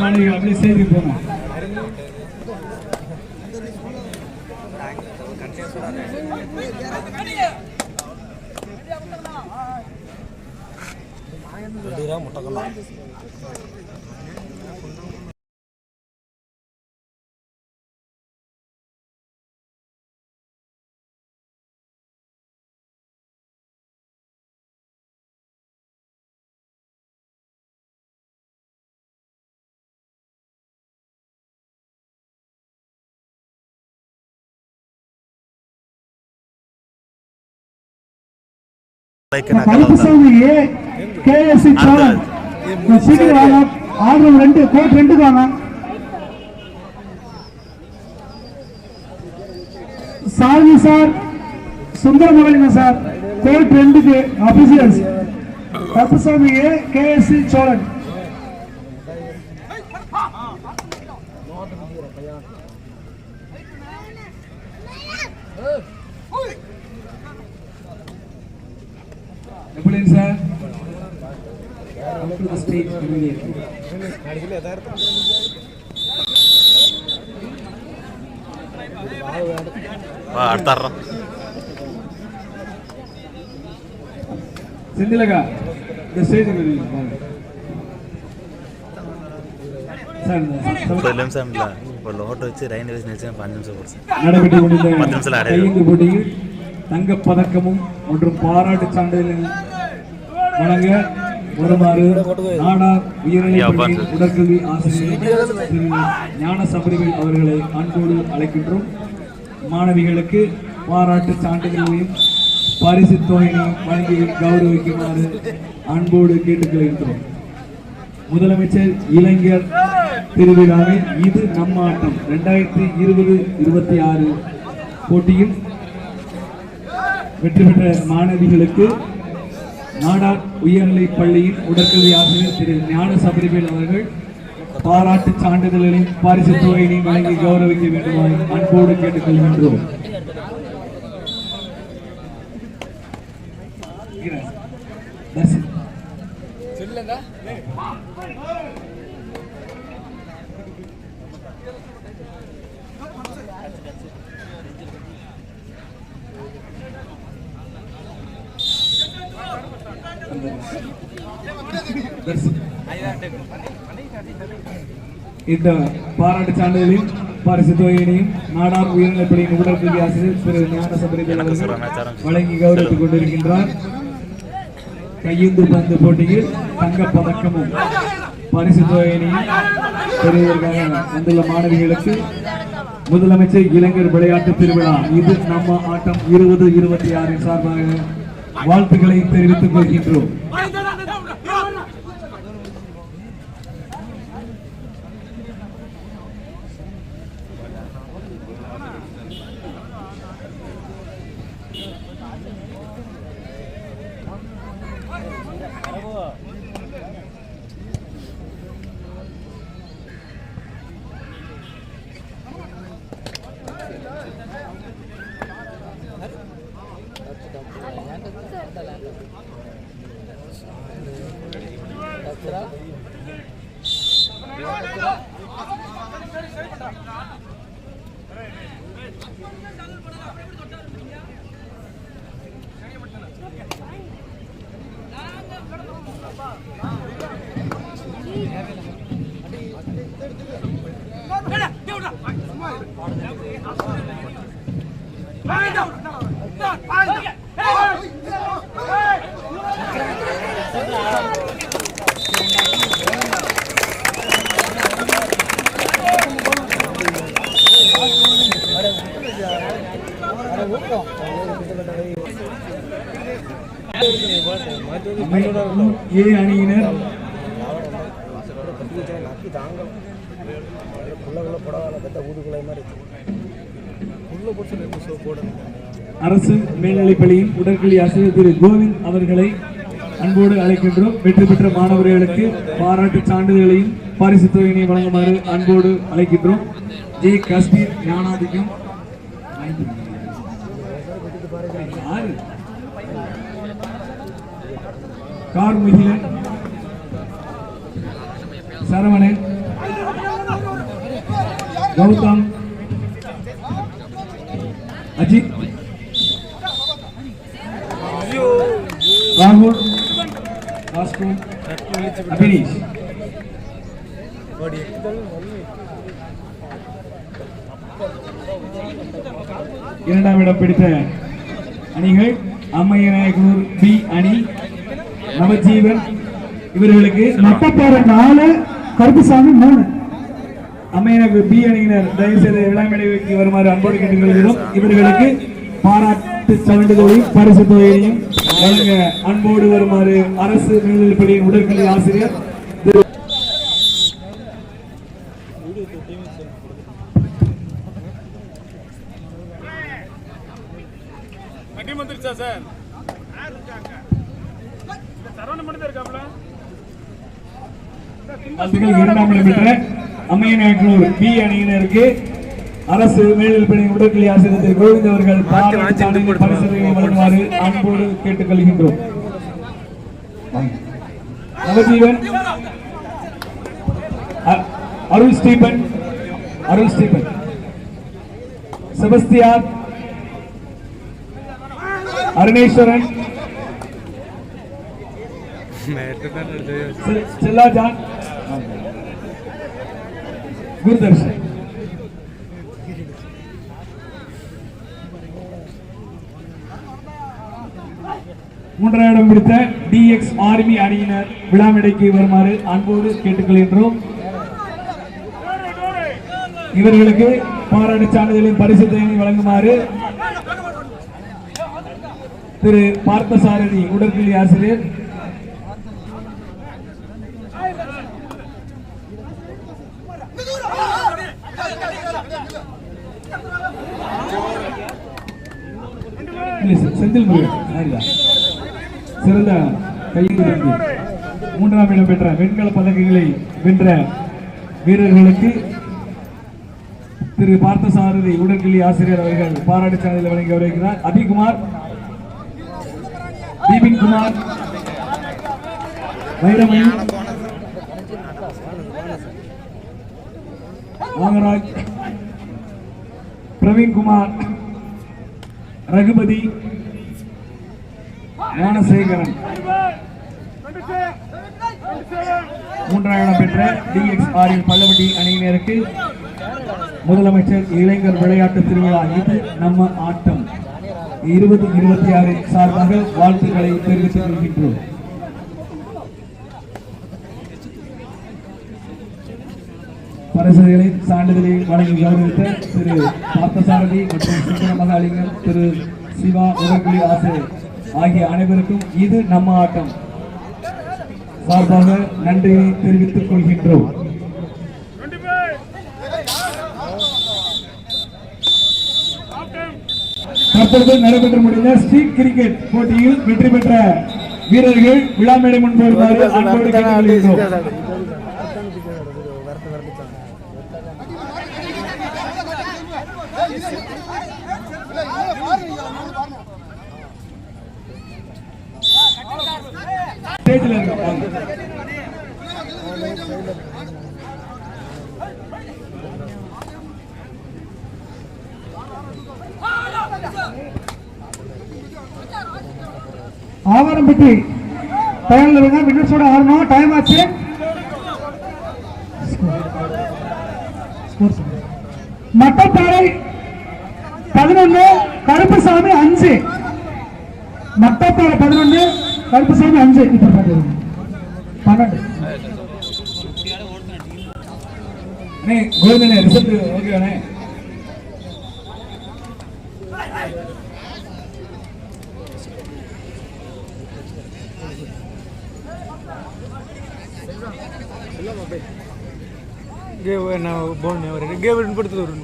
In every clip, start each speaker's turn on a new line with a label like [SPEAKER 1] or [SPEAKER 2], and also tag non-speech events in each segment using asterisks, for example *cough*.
[SPEAKER 1] மாணவிகள் அப்படியே சேர்த்து போங்க.
[SPEAKER 2] கருப்புசாமி சாரதி சார் சுந்தரமகளிங்க சார் கோட் ரெண்டுக்கு officials Karuppusamy A
[SPEAKER 1] K S C Cholan to the stage immediately. செந்திலகா இந்த ஸ்டேஜ்
[SPEAKER 3] நிமிஷம் வச்சு ரயில் வச்சு நினைச்சு பத்து நிமிஷம் போடுச்சு
[SPEAKER 1] நடைபெற்று முடிந்த
[SPEAKER 3] பத்து நிமிஷம்
[SPEAKER 1] கையுந்து போட்டியில் தங்கப்பதக்கமும் பாராட்டு சான்றிதழ் வழங்க வருமாறு நாடார்
[SPEAKER 3] உட்கார்ந்து.
[SPEAKER 1] உடற்கல்வி ஆசிரியர் திரு ஞான சபரிகள் அவர்களை அன்போடு அழைக்கின்றோம். மாணவிகளுக்கு பாராட்டு சான்றிதழையும் பரிசு தொகையினையும் வழங்கி கௌரவிக்குமாறு அன்போடு கேட்டுக்கொள்கின்றோம். முதலமைச்சர் இளைஞர் திருவிழாவில் இது நம்ம ஆட்டம் ரெண்டாயிரத்தி இருபது இருபத்தி ஆறு போட்டியில் வெற்றி பெற்ற மாணவிகளுக்கு நாடார் உயர்நிலைப் பள்ளியின் உடற்கல்வி ஆசிரியர் திரு ஞான சபரிவேல் அவர்கள் பாராட்டு சான்றிதழ்களையும் பரிசு தொகையினையும் வழங்கி கௌரவிக்க வேண்டுமாய் அன்போடு கேட்டுக்கொள்கின்றோம். That's இந்த பாராட்டு சான்றிதழையும் பரிசு தொகையினையும் நாடார் உயர்நிலைப்பள்ளியின் உடற்கல்வி ஆசிரியர் திரு ஞான அவர்கள் வழங்கி கௌரவித்துக் கொண்டிருக்கின்றார். கையுந்து பந்து போட்டியில் தங்கப் பதக்கமும் பரிசு தொகையினையும் பெறுவதற்காக வந்துள்ள மாணவிகளுக்கு முதலமைச்சர் இளைஞர் விளையாட்டு திருவிழா. இது நம்ம ஆட்டம் இருபது இருபத்தி ஆறின் சார்பாக வாழ்த்துக்களை தெரிவித்துக் கொள்கின்றோம். Hey! ஏ அணியினர். அரசு மேல்நிலைப்பள்ளியின் உடற்கல்வி ஆசிரியர் திரு கோவிந்த் அவர்களை அன்போடு அழைக்கின்றோம். வெற்றி பெற்ற மாணவர்களுக்கு பாராட்டு சான்றிதழ்களையும் பரிசு தொகையினை வழங்குமாறு அன்போடு அழைக்கின்றோம். ஜே காஷ்மீர் ஞானாதிக்கம். கார்முகிலன் சரவணன். கௌதம். அஜித். ராகுல். ராஸ்கோ அபினீஷ். இரண்டாம் இடம் பிடித்த அணிகள் அம்மையநாயகூர் பி அணி. நவஜீவன் இவர்களுக்கு
[SPEAKER 2] மட்டப்பாறை நாலு கருப்புசாமி மூணு.
[SPEAKER 1] அம்மையநாயகூர் பி அணியினர் தயவு செய்து விழாமேடைக்கு வருமாறு அன்போடு கேட்டுக்கொள்கிறோம். இவர்களுக்கு பாராட்டு சான்றிதழையும் பரிசு தொகையையும் வழங்க அன்போடு வருமாறு அரசு மேல்நிலைப்பள்ளியின் உடற்கல்வி ஆசிரியர் திரு
[SPEAKER 4] வண்டி வந்துருச்சா சார் சரவண மணி இருக்காப்ல
[SPEAKER 1] அம்மையநாயக்கனூர் பி அணியினருக்கு அரசு மேல்நிலைப்பள்ளி உடற்கல்வி ஆசிரியர் திரு கோவிந்த் அவர்கள் பரிசுகளை வழங்குமாறு அன்போடு கேட்டுக்கொள்கின்றோம். Navajeevan Arul Stephen Arul Stephen Sebastiyar Aruneswaran. *laughs* செ- செல்லா குருதர்ஷன் மூன்றாம் இடம் பிடித்த டிஎக்ஸ் ஆர்மி அணியினர் விழாமேடைக்கு வருமாறு அன்போடு கேட்டுக்கொள்கின்றோம். இவர்களுக்கு பாராட்டு சான்றிதழின் பரிசுத்தை வழங்குமாறு திரு பார்த்தசாரதி உடற்கல்வி ஆசிரியர் செந்தில் முருகன் சிறந்த கையில் மூன்றாம் இடம் பெற்ற வெண்கல பதக்கங்களை வென்ற வீரர்களுக்கு திரு பார்த்தசாரதி உடற்கல்வி ஆசிரியர் அவர்கள் பாராட்டு சான்றிதழ் வழங்கி வருகிறார். அபிகுமார் தீபின் குமார் வைரமணி நாகராஜ் பிரவீன்குமார் ரகுபதி ஞானசேகரன். மூன்றாம் இடம் பெற்ற டிஎக்ஸ் ஆரின் பல்லவட்டி அணியினருக்கு முதலமைச்சர் இளைஞர் விளையாட்டு திருவிழா இது நம்ம ஆட்டம். இருபது இருபத்தி ஆறு சார்பாக வாழ்த்துக்களை தெரிவித்துக் கொள்கின்றோம். பரிசுகளை சான்றிதழை வழங்கி கௌரவித்த திரு பார்த்தசாரதி மற்றும் சுந்தர மகாலிங்கம் திரு சிவா உதகுலி ஆசிரியர் ஆகிய அனைவருக்கும் இது நம்ம ஆட்டம். சார்பாக நன்றியை தெரிவித்துக் கொள்கின்றோம். தற்போது நடைபெற்று முடிந்த ஸ்ட்ரீட் கிரிக்கெட் போட்டியில் வெற்றி பெற்ற வீரர்கள் விழா மேடை முன்பு வருமாறு அன்போடு கேட்டுக் கொள்கின்றோம் ஸ்டேஜில் இருக்கோம் வாங்க.
[SPEAKER 2] ஆவாரம்பட்டி டைம்ல இருங்க. வின்னர்ஸோட ஆடணும் டைம் ஆச்சு. மட்டப்பாறை பதினொன்னு கருப்புசாமி அஞ்சு. மட்டப்பாறை பதினொன்னு கருப்புசாமி அஞ்சு இப்ப பாத்துருங்க பன்னெண்டு
[SPEAKER 1] அண்ணே கோவிந்தனே ரிசல்ட் ஓகேவானே
[SPEAKER 5] ಗೇವ್ ನಾವು ಬೋಣೆ ಅವರಿಗೆ ಗೇವ್ ಬಿಡ್ತದವ್ರು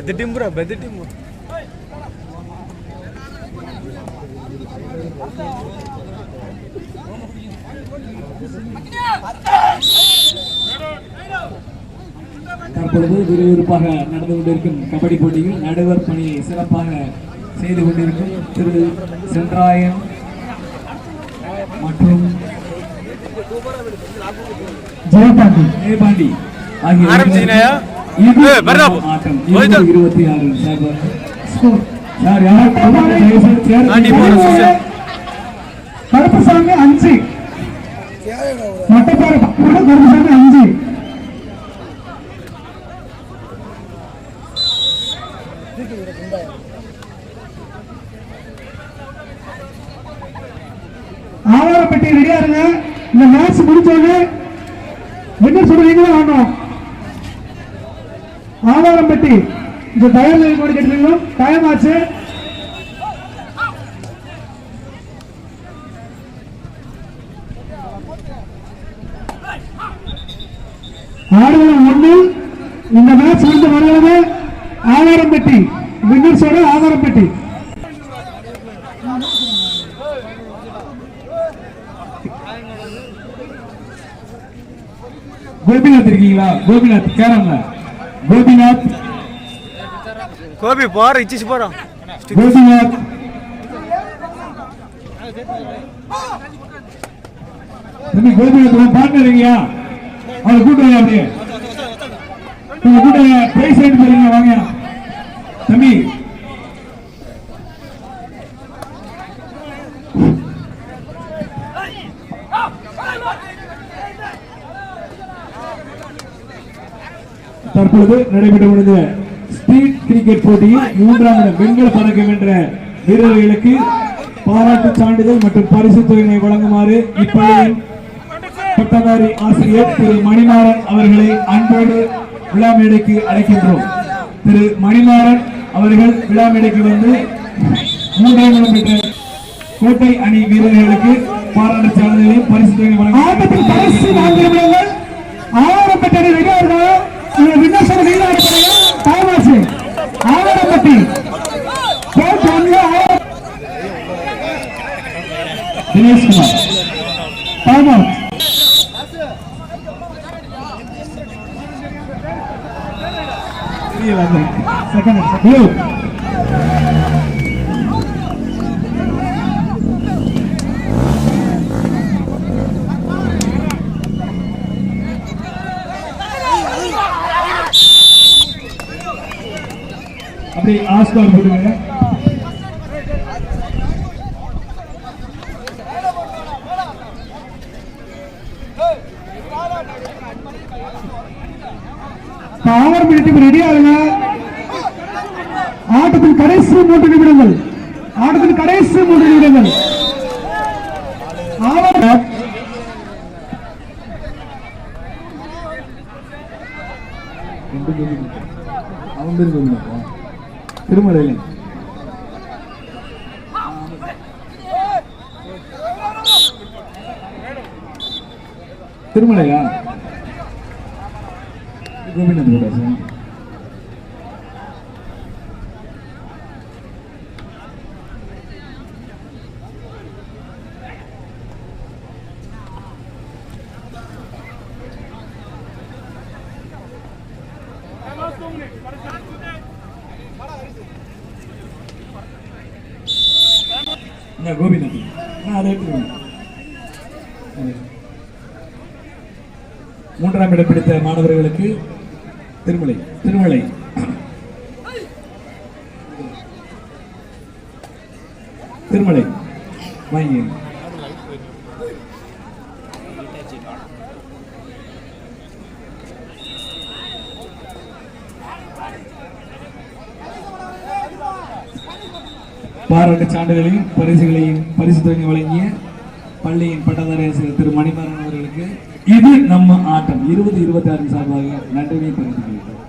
[SPEAKER 5] పెద్ద టీం బ్రో పెద్ద టీం
[SPEAKER 1] தற்பொழுது விறுவிறுப்பாக நடந்து கொண்டிருக்கும் கபடி போட்டியில் நடுவர் பணியை சிறப்பாக செய்து கொண்டிருக்கும் திரு சென்றாயன் மற்றும்
[SPEAKER 2] ஜெயபாண்டி
[SPEAKER 1] ஜெயபாண்டி ஆகிய இருபத்தி ஆறு.
[SPEAKER 2] கருப்பசாமி அஞ்சு. மட்டப்பாறை கருப்பசாமி அஞ்சு. ஆவாரப்பட்டி ரெடியா இருங்க. இந்த மேட்ச் முடிச்சோடனே என்ன சொல்றீங்களோ ஆனோம் ஆதாரம் பெட்டி இந்த தயார் நிலை கூட கேட்டுருக்கீங்களோ டைம் ஆச்சு ஆடுகளம் ஒன்று. இந்த மேட்ச் வந்து ஆதாரம் பெட்டி வின்னர்ஸோட ஆதாரம்பட்டி
[SPEAKER 1] கோபிநாத் இருக்கீங்களா? கோபிநாத் கேரம்ல கோபிநாத்
[SPEAKER 5] கோபி போற இச்சிச்சு போறோம்
[SPEAKER 1] கோபிநாத் தம்பி கோபிநாத் பார்ட்னர் இருக்கியா அவரை கூட்டு வாங்க அப்படியே? கூட்டு பிரைஸ் வாங்க. தம்பி தற்பொழுது நடைபெற்று முடிந்த கிரிக்கெட் போட்டியில் மூன்றாம் இடம் வெண்கல பதக்கம் வென்ற வீரர்களுக்கு பாராட்டு சான்றிதழ் மற்றும் பரிசு தொகையினை வழங்குமாறு இப்பள்ளியின் பட்டதாரி ஆசிரியர் திரு மணிமாறன் அவர்களை அன்போடு விழா மேடைக்கு அழைக்கின்றோம். திரு மணிமாறன் அவர்கள் விழா மேடைக்கு வந்து மூன்றாம் இடம் பெற்ற கோட்டை அணி வீரர்களுக்கு பாராட்டு சான்றிதழையும் பரிசு தொகையை வழங்க
[SPEAKER 2] ஆரம்பத்தில் பரிசு வாங்கியவர்கள் ரெடியா இருக்காங்க நீங்க அடிப்படையா டைம் ஆச்சு Avarampatti code Avaram
[SPEAKER 1] Dineshkumar.
[SPEAKER 2] Time out second
[SPEAKER 1] blue அப்படி ஆஸ்கார் போடுங்க
[SPEAKER 2] ஆவாரம்பட்டி டீம் ரெடி ஆகுங்க ஆட்டத்தின் கடைசி மூன்று நிமிடங்கள். ஆட்டத்தின் கடைசி மூன்று நிமிடங்கள். ஆவாரம்
[SPEAKER 1] ரெண்டு கோபிநாத் அவன் பேர் கோபிநாத்தா திருமலையில. திருமலையா? கோபிநாத் கூட சார் இந்த கோபிநாத் நான் அதை எடுத்துக்கணும் மூன்றாம் இடம் பிடித்த மாணவர்களுக்கு திருமலை திருமலை. திருமலை. வாங்கி. பாராட்டு சான்றிதழையும் பரிசுகளையும் பரிசு தொகை வழங்கிய பள்ளியின் பட்டதாரி ஆசிரியர் திரு மணிமாறன் அவர்களுக்கு இது நம்ம ஆட்டம். இருபது இருபத்தி ஆறு சார்பாக நன்றியை தெரிவித்துக் கொள்கிறோம்